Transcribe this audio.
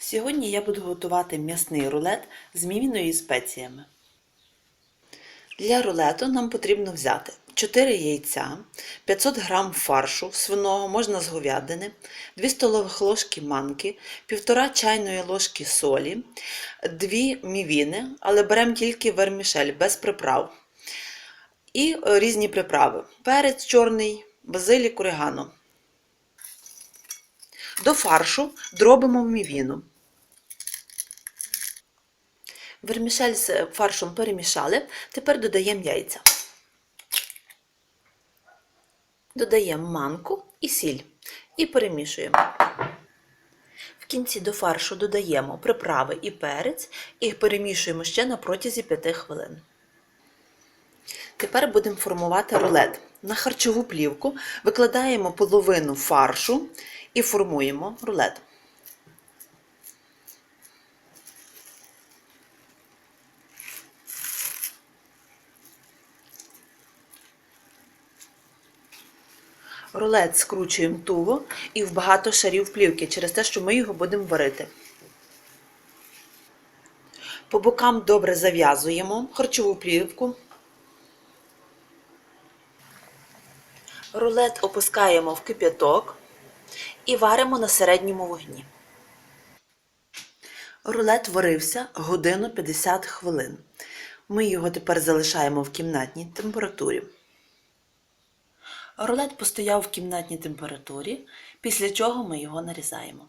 Сьогодні я буду готувати м'ясний рулет з мівіною спеціями. Для рулету нам потрібно взяти 4 яйця, 500 г фаршу свиного, можна з говядини, 2 столових ложки манки, 1,5 чайної ложки солі, 2 мівіни, але беремо тільки вермішель без приправ. І різні приправи: перець чорний, базилік, орегано. До фаршу дробимо мівіну. Вермішель з фаршем перемішали, тепер додаємо яйця. Додаємо манку і сіль і перемішуємо. В кінці до фаршу додаємо приправи і перець і перемішуємо ще на протязі 5 хвилин. Тепер будемо формувати рулет. На харчову плівку викладаємо половину фаршу і формуємо рулет. Рулет скручуємо туго і в багато шарів плівки через те, що ми його будемо варити. По бокам добре зав'язуємо харчову плівку. Рулет опускаємо в кип'яток і варимо на середньому вогні. Рулет варився годину 50 хвилин. Ми його тепер залишаємо в кімнатній температурі. Рулет постояв в кімнатній температурі, після чого ми його нарізаємо.